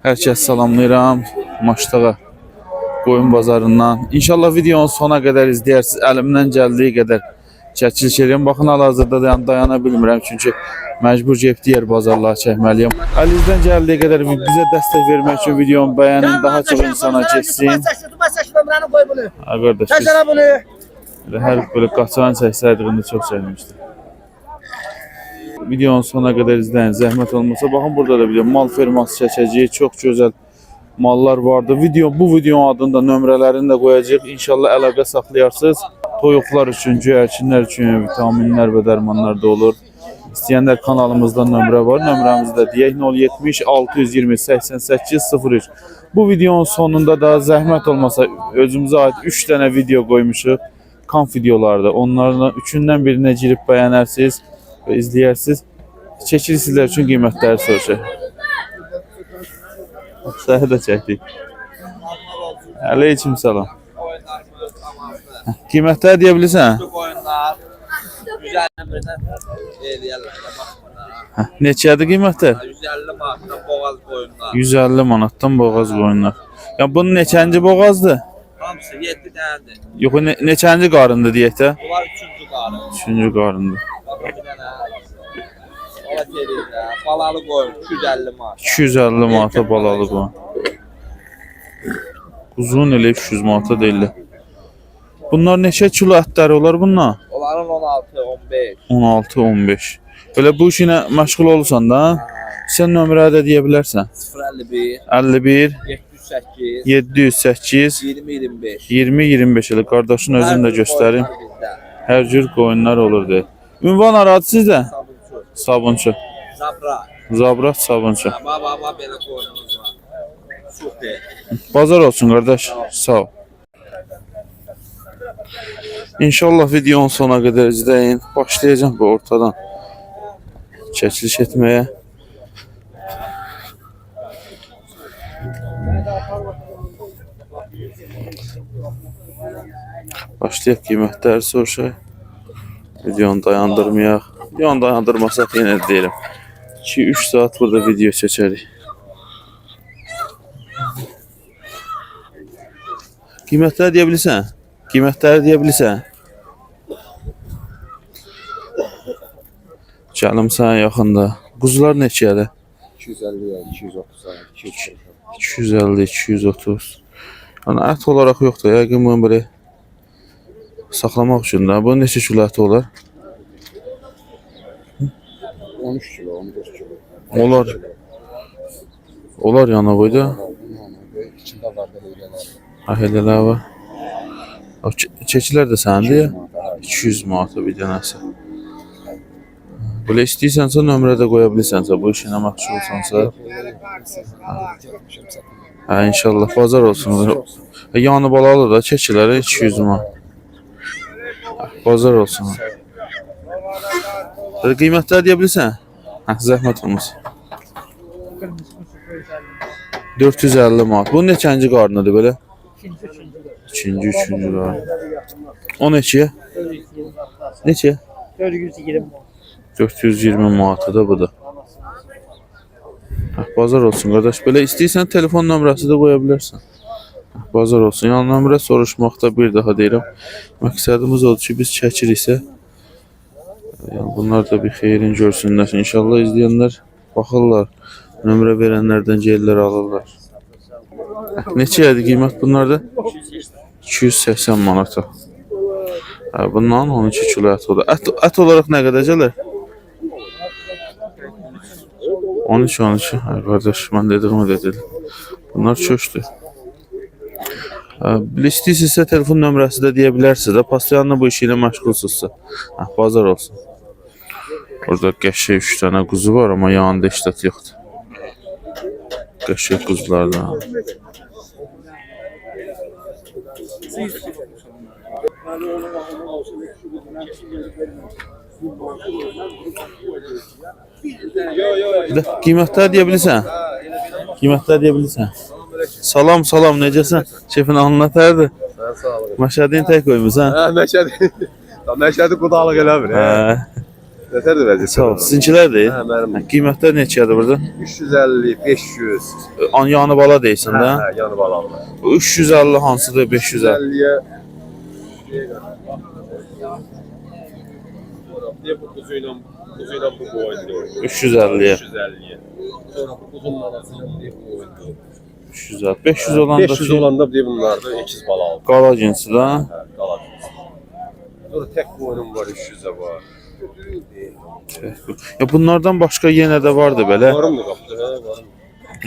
Hər kəs salamlayıram Maştağa qoyun bazarından. İnşallah videonun sona qədər izləyərsiniz. Əlimdən gəldiyi qədər çəkiliş edirəm. Baxın hal-hazırda dayan, dayana bilmirəm çünki məcbur gəlib digər bazarlara çəkməliyəm. Əlinizdən gəldiyi qədər bizə dəstək vermək üçün videonu bəyənin, daha çox insana keçsin. Qardaş, biz hər belə qaçan çəksəydik indi çox çəkmişdi. Videonun sona qədər izləyin, zəhmət olmasa. Baxın burada da bir mal ferması çəkəcəyik. Çox gözəl mallar vardı. Video bu videonun adını da nömrələrini də qoyacağıq. İnşallah əlaqə saxlayarsınız. Toyuqlar üçün, göyərçinlər üçün vitaminlər və dərmanlar da olur. İstəyənlər kanalımızda nömrə var. Nömrəmizi də deyək 070 620 88 03. Bu videonun sonunda da zəhmət olmasa özümüzə aid 3 dənə video qoymuşuq. Kamp videolarda. Onlardan üçündən birinə girib bəyənərsiniz və izləyərsiniz. Çəkili sizlər üçün qiymətləri soruşaq. Səhə də çəkdik. Aleyküm salam. Qiymətləri deyə bilirsən? Neçədir qiymətlər? 150 manatdan boğaz qoyunlar. 150 manatdan boğaz qoyunlar. Ya bunun neçənci boğazdır? Hamısı 7 dənədir. Yox, ne, neçənci qarındır deyək də? Bunlar 3-cü qarı. Üçüncü qarındır. Bax bir dənə. Ola deyirlər. Balalı qoyun 250 manat. 250 manata balalı bu. Uzun elə 300 manata deyirlər. Bunlar neçə kilo ətləri olar bunlar? Onların 16, 15. 16, 15. Belə bu işinə məşğul olursan da, sən nömrə də deyə bilərsən. 051 51 708 708 20 25. 20 25 elə qardaşın özün də göstərim. Hər cür qoyunlar olur de. Ünvan aradı sizdə? Sabunçu. Zabra. Zabrat sabunçu. Baba baba belə qoyunumuz var. Super. Bazar olsun qardaş. Sağ ol. İnşallah videonun sona qədər izləyin. Başlayacağım bu ortadan çəkiliş etməyə. Başlayaq qiymətləri soruşaq. Videonu dayandırmayaq. Videonu dayandırmasaq yenə deyirəm. 2-3 saat burada video çəkərik. Qiymətləri deyə bilirsən? Qiymətləri deyə bilirsən? Gəlim sənə yaxında. Quzular neçədir? 250 230 240. 250, 230. Yəni ət olaraq yoxdur. Yəqin bunu belə saxlamaq üçün də. Bu neçə kilo əti olar? 13 kilo, 14 kilo. Olar. Olar yana boyda. İçində var da heylələr. Ha elələr var. O çe- Keçilər də səndir. ya? Manata, 200 manata bir dənəsi. Belə istəyirsənsə nömrə də qoya bilirsənsə, bu işinə məşğulsansa. Hə, inşallah bazar olsun. Yanı balalı da keçiləri 200 manat. Bazar olsun. Belə qiymətləri deyə bilirsən? Hə, zəhmət olmasın. 450 manat. Bu neçənci qarnıdır belə? İkinci, üçüncü qarnı. O neçəyə? Neçə? 420. 420 manatadır bu da. Hə, bazar olsun qardaş. Belə istəyirsən telefon nömrəsi də qoya bilərsən. Hə, bazar olsun. Yəni nömrə soruşmaqda bir daha deyirəm. Məqsədimiz odur ki, biz çəkiriksə yəni bunlar da bir xeyrin görsünlər. İnşallah izləyənlər baxırlar. Nömrə verənlərdən gəlirlər alırlar. Hə, Neçəyədir qiymət bunlarda? 280 manata. Hə, bundan 12 kilo ət olur. Ət, ət olaraq nə qədər gəlir? 13 13. Ay qardaş, mən dedim o dedi. Bunlar çoxdur. Hə, istəyirsinizsə telefon nömrəsi də deyə bilərsiniz də. Pastoyanla bu işi ilə məşğulsunuzsa. Hə, bazar olsun. Orada qəşəng 3 dənə quzu var, amma yanında işlət yoxdur. Qəşəng quzulardan. Bir də qiymətlər deyə bilirsən? Qiymətlər deyə bilirsən? Salam salam necəsən? Şefin anlatırdı. Sən sağ ol. Məşədin tək qoymuz ha. Hə, Məşədi. Məşədi qudalıq eləmir. Hə. Nədir vəziyyət? Sağ ol. Sizinkilərdir? Hə, mənim. Qiymətlər neçədir burada? 350, 500. An yanı bala deyirsən də? Hə, yanı balalı. 350 hansıdır 550? 350-yə bu quzu ilə quzu bu qoyuldu. 350-yə. Sonra bu quzun anasını bu qoyuldu. 300 lira. 500 olan da 500 şey- olan da bir bunlarda 8 bal aldım. Qala cinsi də. Hə, cinsi. Burada tək boynum var 300-ə var. Ya bunlardan başqa yenə də vardı belə. Varımdır qapdı, hə, varım.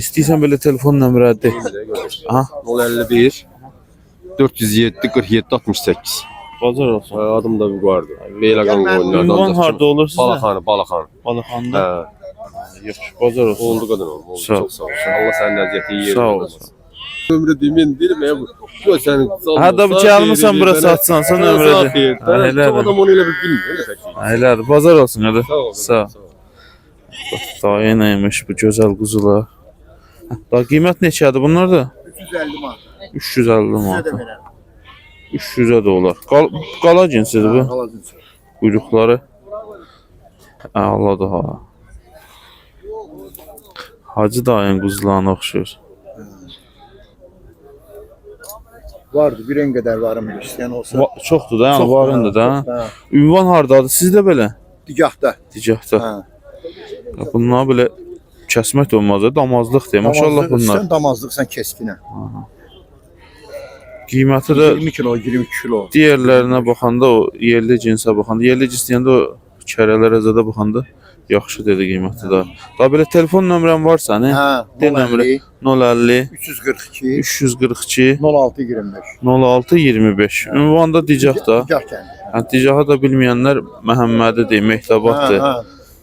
İstəyirsən belə telefon nömrəsi de. Aha, 051 407 47 68. Bazar olsun. Adım da bu vardı. Beyləqan qoyunlardan. Ünvan harda olur sizə? Balaxanı, Balaxan. Balaxanda. Hə. Yaxşı, bazar olsun. oldu qadın oldu. oldu. Sağ ol. Çox sağ ol. Allah sənin əziyyəti yer. Sağ ol. Ömrü demin deyirəm ya bu. Bu sənin Ha da bu gəlmisən bura satsansa nömrədir. Ha, Çox elədir. adam onu elə bir. Elə tək. Ha, Elədir, bazar olsun hadi. Sağ ol. Sağ ol. Daha yenəymiş bu gözəl quzular. Hə, Daha qiymət neçədir bunlar da? 350 manat. 350 manat. Sizə də verərəm. 300-ə də olar. Qal qala cinsidir bu. Qalacaq. Quyruqları. Əladır ha. Hacı dayın quzularına oxşuyur. Vardı, bir ön qədər varım istəyən olsa. Va çoxdur da, yəni varındır da. Ünvan hardadır? Sizdə belə? Digahda. Dicahda. Hə. Ya Bunlar belə kəsmək də olmaz, da, damazlıq deyə. Maşallah bunlar. Sən damazlıqsan keskinə. Qiyməti də 20 kilo, 22 kilo. digərlərinə baxanda o yerli cinsə baxanda, yerli cins deyəndə o kərələrə zədə baxanda yaxşı dedi qiyməti də. Da belə telefon nömrən var sənin? Hə, De nömrə 050 050 342 342 06 25. 06 25. Ünvanda Dicahda. Digah kəndi. Hə, Dicahı da bilməyənlər Məhəmmədi deyir, Mehtabaddır. Hə,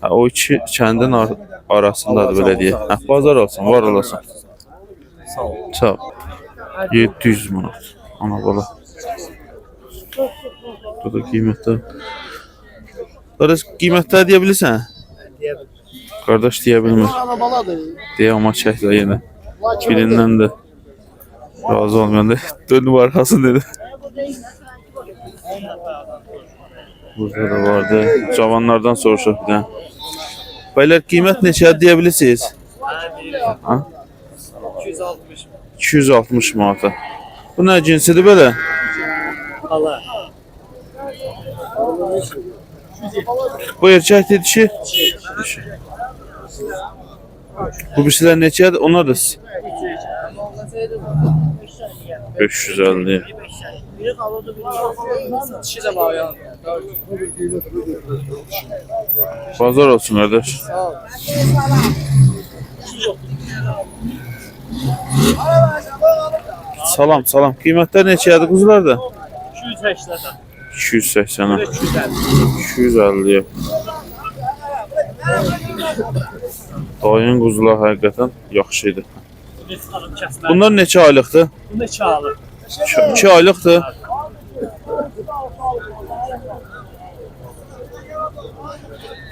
Hə, o iki kəndin ar arasındadır belə deyək. Hə, bazar olsun, var olasın. Sağ ol. Sağ ol. 700 manat. Ana bala. Bu da qiymətlər. Qardaş qiymətlər deyə bilirsən? Qardaş deyə bilmir. Arabalardır. Deyə amma çəklə yenə. Birindən də razı olmayanda dönüb arxasını dedi. Burada da vardı. Cavanlardan soruşaq bir dənə. Bəylər qiymət neçədir deyə bilirsiniz? Ha? 260. 260 manata. Bu nə cinsidir belə? Bu erkəkdir dişi? Dişi. Bu birisilər neçədir? Onlar da 550. Bazar olsun kardeş. Salam, salam. Qiymətlər neçədir quzular da? 280. 250. Dayın quzular həqiqətən yaxşı idi. Bunlar neçə aylıqdır? Bu neçə alır? 2 aylıqdır.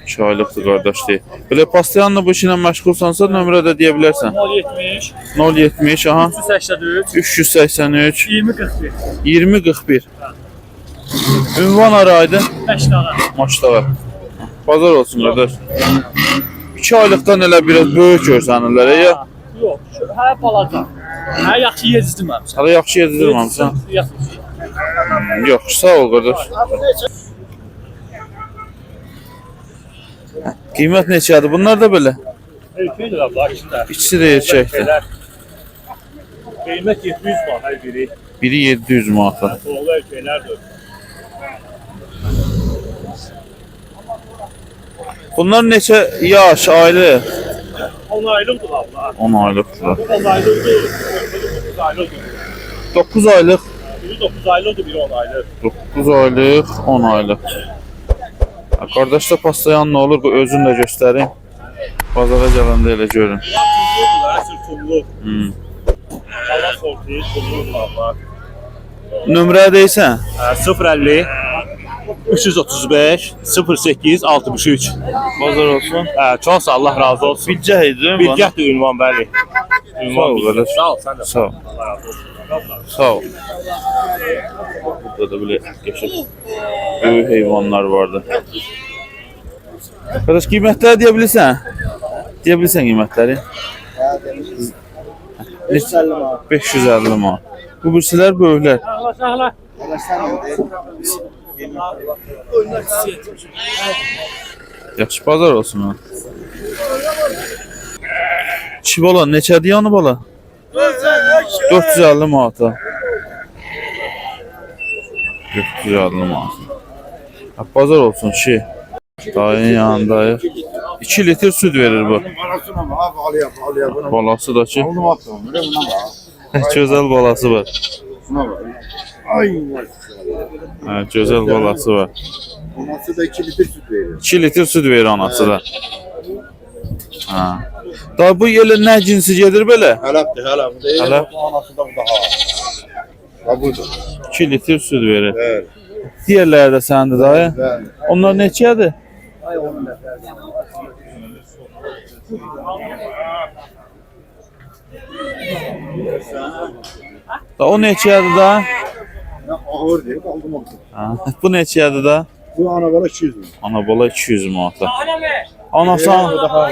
İki aylıqdır qardaş deyil. Belə pastayanla bu işlə məşğulsansa nömrə də deyə bilərsən. 070 070 aha 383 383 20 41 20 41. Ünvan araydı. 5 tane. Maçdalar. Bazar olsun qardaş. 2 aylıqdan elə biraz böyük görsənirlər ya. Yox, hə balaca. Hə yaxşı yezdirməmişəm. Hələ yaxşı yedirilməmisən. Yaxşı. Yox, sağ ol qardaş. Qiymət neçədir? Bunlar da belə. Erkəkdir abla ikisində. İkisi də erkəkdir. Qiymət 700 manat hər biri. Biri 700 manata. Oğlu erkəklərdir. Bunlar neçə yaş, aylı? 10 aylıqdır abla. 10 aylıqdırlar. 10 aylıqdır. Biri 9 aylıqdır. 9 aylıq, Biri 9 aylıqdır, biri 10 aylıq. 9 aylıq, 10 aylıq. Ha, Qardaş da pastayan nə olur? Bu özün də göstərin. Bazara gələndə elə görün. Tullu. Hmm. Hava sortu, abla. Nömrə deyirsən? Hə, 050 335 08 63. Bazar olsun. Hə, çox sağ ol, Allah razı olsun. Bilcə idi. Bilgəhdir ünvan bəli. Sağ ol qardaş. Sağ ol, sən də. Sağ ol. Allah razı olsun. Sağ ol. Burada da böyle geçip büyük hayvanlar vardı. Deyə bilirsən? Deyə bilirsən qiymətləri? 550 manat. 550 manat. Bu birisilər böyüklər. Sağla sağla. Yaxşı bazar olsun ha. Çi bala neçədir yanı bala? 450 manata. 450 manat. Ha, Bazar olsun çi. Dayın yanındayıq. 2 litr süd verir bu. Balası da ki. Gözəl balası var. Ay Hə, gözəl balası var. Anası da 2 litre süt veriyor. 2 litr süd verir anası da. Hə. Da bu elə nə cinsi belə? Helaptır helap. Değil Helap. Anası da bu daha. Ha budur. 2 litr süd verir. Evet. Digərləri də sənindir dayı. Ben. Onlar neçədir? Ay onun da. Da o neçədir da? Ağır değil aldım onu. Bu neçədir da? Bu ana bana 200 lira. Ana bala 200 manata. Ana be. Anası Daha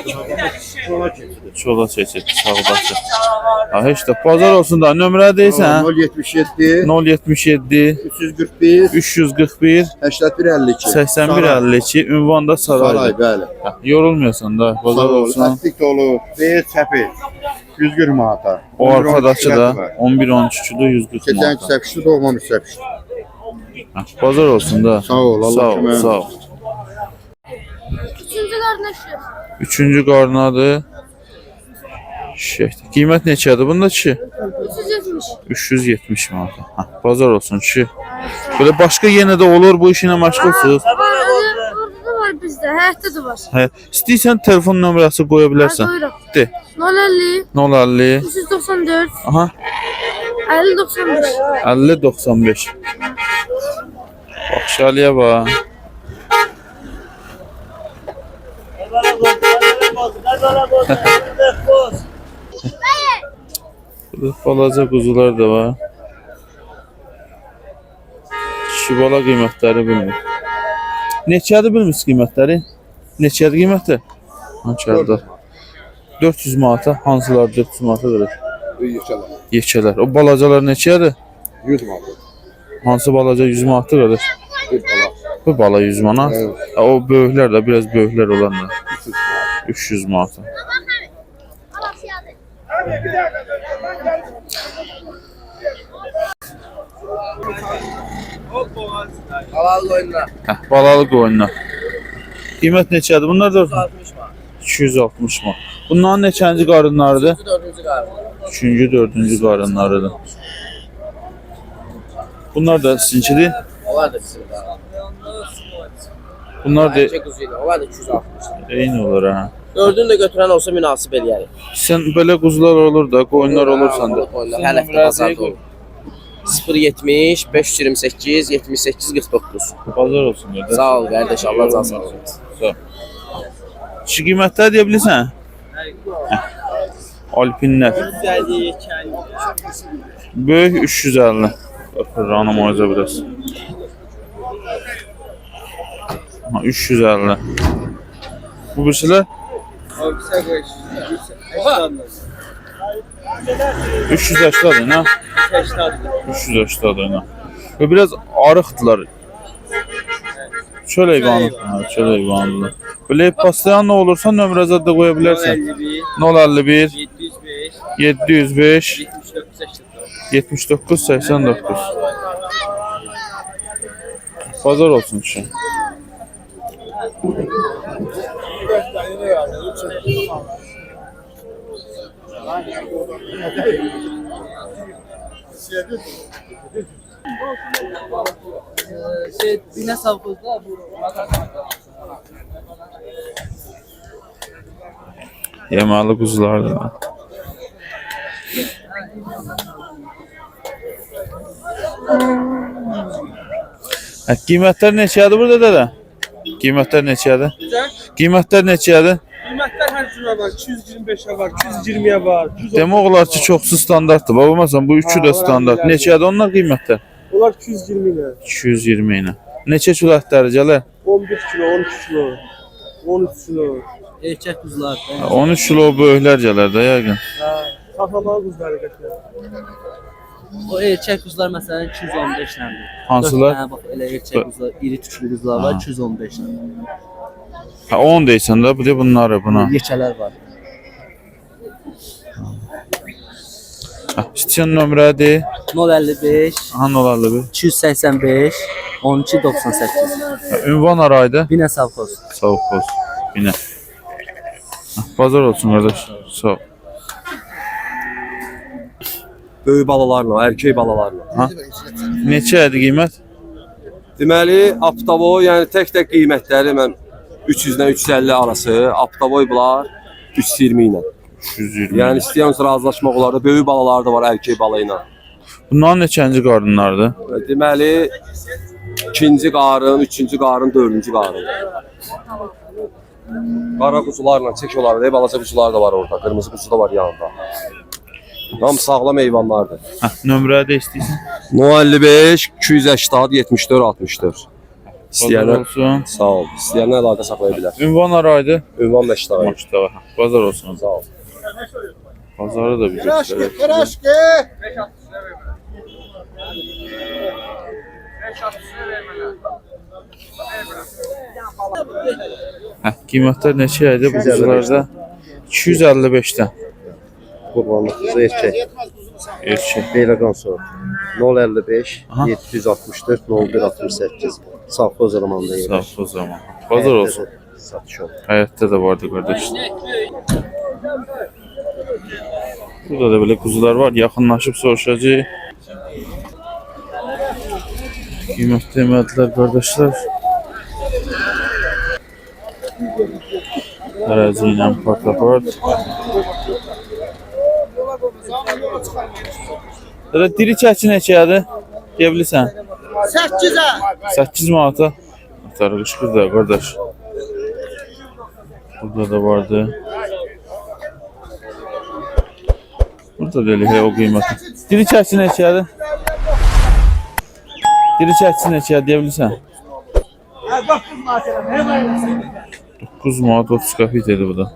Sonra çekildi. çola çəkir, sağdakı. Ha, heç də bazar olsun da nömrə deyirsən? 077 077 341 341 81 52. 81 52 ünvanda Saray. Saray bəli. Yorulmuyorsan da bazar olsun. Lastik dolu. B çəpi. 140 manata. O 11, 12 arkadaşı da var. 11 13'ü de 140 Keçən manata. səpişdi, doğmamış səpişdi. Ha, Bazar olsun da. Sağ ol, Allah Sağ ol, sağ ol. Üçüncü kardeşim. Üçüncü qarnadır. Şey, qiymət neçədir bunda ki? 370. 370 manat. Ha, bazar olsun ki. Böyle başka yenə də olur bu işinə məşğulsuz. Var, orada, orada da var bizde. Həyətdə də var. Hə, istəyirsən telefon nömrəsi qoya bilərsən. De. 050 050 394 Aha 50 95. 50 95. Bax şaliyə bax. Burada balaca quzular da var. Kişi bala qiymətləri bilmir. Neçədir bilmirsiniz qiymətləri? Neçədir qiymətlər? Hançarda? 400 manata, hansılar 400 manata verir? Yükələr. Yekələr. O balacalar neçədir? 100 manat. Hansı balaca 100 manata verir? Bir bala. Bu bala 100 manat. Evet. O böyüklər də biraz böyüklər olanlar. 300 manata. Halal oyunlar. Hə, balalı qoyunlar. Qiymət neçədir? Bunlar da 60 var. 260 manat. Bunların neçənci qarınlarıdır? 4-cü qarşı. 3-cü, 4-cü qarınlarıdır. Bunlar da sizinkidir. Onlar da bizim var. Bunlar da Erkek kuzuyla. Onlar da 260. eyni olur ha. Dördünü de götüren olsa münasip eləyərik. Sən belə quzular olur da, qoyunlar olursan da. Qoyunlar hər həftə bazarda olur. 070 528 78 49. Bazar olsun qardaş. Sağ ol kardeş Allah razı olsun. Sağ ol. Şu qiymətləri deyə bilirsən? Hə. Alpinlər. Böyük 350. Anam oyza biraz. Ha, 350. Bu birisilər 380 nə? 380 nə? Və biraz arıqdılar. Çöl heyvanı. Ha, çöl heyvanı. Böyle pastayan ne olursa nömrəzə də qoya bilərsən. 051 705 79 89. Pazar olsun şu. Şey, yine. Yeməli quzulardır. Hə, qiymətlər neçədir burada dədə? Qiymətlər neçədir? Qiymətlər neçədir? Qiymətlər hər cürə var. 225-ə var, 220-yə var. 130 Demək olar ki, çoxsu standartdır. Baba, məsələn, bu üçü də standart. Neçədir onlar qiymətlər? Onlar 220 ilə. 220 ilə. Neçə kilo ətləri gələr? 11 kilo, 12 kilo. 13 kilo. Erkek kuzular. 13 kilo böyüklər gələr də yəqin. Kafalar kuzları kaçıyor. O erkek kuzular mesela 215 lira. Hansılar? Ha bak elə erkek kuzular, iri tüklü kuzular var 215 lira. Ha 10 deyirsən də, bu da bunları buna. Yekələr var. İstəyən nömrədir. 055 Aha olarlı bir. 285 12 98. Ha, Ünvan araydı. Binə savxoz. Yine. Ha, Bazar olsun kardeş. Sağ ol. Böyük balalarla, erkek balalarla. Neçə idi qiymət? Deməli, Aptavoy, yəni tək-tək qiymətləri mən 300-dən 350 arası, Aptavoy bunlar 320 ilə. 120. Yəni istəyən razılaşmaq olar da, böyük balalar da var erkek balı ilə. Bunların neçənci qarınlardır? Deməli, ikinci qarın, üçüncü qarın, dördüncü qarın. Qara quzularla çək olar da, balaca quzular da var orada, qırmızı quzu da var yanında. Tam sağlam heyvanlardır. Hə, nömrə də istəyirsən? 055 280 74 64. Bazar İstəyənlər olsun. sağ ol. İstəyənlər əlaqə saxlaya bilər. Ünvan araydı. Ünvan Məşdağı. Maçda. Bazar olsun. Sağ ol. Bazarı da bir göstərək. Hə, qiymətlər neçə idi bu quzularda? 255-dən. Qurbanlıq qızı erkək. Erkək. Beyləqan soru. 055 Aha. 764 01 68. Safxoz romanında Sağ yerləşir. o zaman. Bazar olsun. Satış olur. Həyətdə də vardı qardaş. Burada da belə quzular var. Yaxınlaşıb soruşacağıq. Qiymət demədilər qardaşlar. Tərəzi ilə partapart. Dədə diri çəki neçədir? Deyə bilirsən? 8'e. 8 manata. Atar qışqır da qardaş. Burada da vardı. Burada da elə o qiymət. Diri çəkisi neçədir? Diri çəkisi neçədir deyə bilirsən? 9 manat 30 qəpik dedi bu da.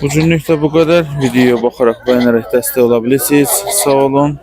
Bu günlük də bu qədər. Videoya baxaraq bəyənərək dəstək ola bilirsiniz. Sağ olun.